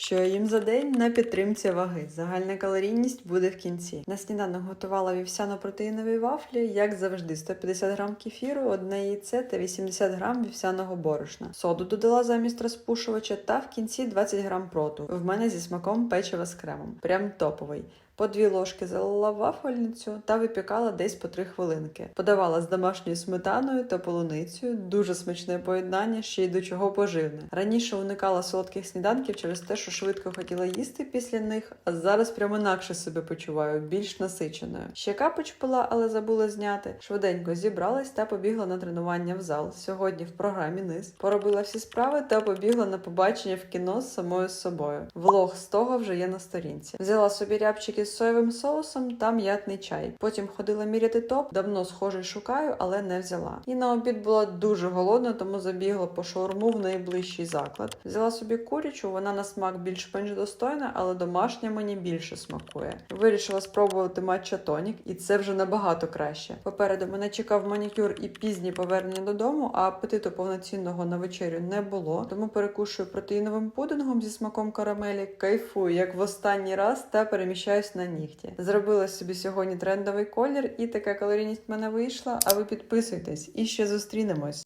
Що їм за день на підтримці ваги. Загальна калорійність буде в кінці. На сніданок готувала вівсяно-протеїнові вафлі, як завжди, 150 грам кефіру, одне яйце та 80 грам вівсяного борошна. Соду додала замість розпушувача та в кінці 20 грам проту. В мене зі смаком печива з кремом. Прям топовий. По дві ложки залила вафельницю та випікала десь по три хвилинки. Подавала з домашньою сметаною та полуницею. Дуже смачне поєднання, ще й до чого поживне. Раніше уникала солодких сніданків через те, що швидко хотіла їсти після них, а зараз прямо інакше себе почуваю, більш насиченою. Ще капоч пила, але забула зняти. Швиденько зібралась та побігла на тренування в зал. Сьогодні в програмі низ поробила всі справи та побігла на побачення в кіно з самою собою. Влог з того вже є на сторінці. Взяла собі рябчики з соєвим соусом та м'ятний чай. Потім ходила міряти топ. Давно схожий шукаю, але не взяла. І на обід була дуже голодна, тому забігла по шаурму в найближчий заклад. Взяла собі курячу, вона на смак більш-менш достойна, але домашня мені більше смакує. Вирішила спробувати матча тонік, і це вже набагато краще. Попереду мене чекав манікюр і пізні повернення додому, а апетиту повноцінного на вечерю не було. Тому перекушую протеїновим пудингом зі смаком карамелі, кайфую як в останній раз та переміщаюсь на нігті. Зробила собі сьогодні трендовий колір, і така калорійність в мене вийшла. А ви підписуйтесь і ще зустрінемось.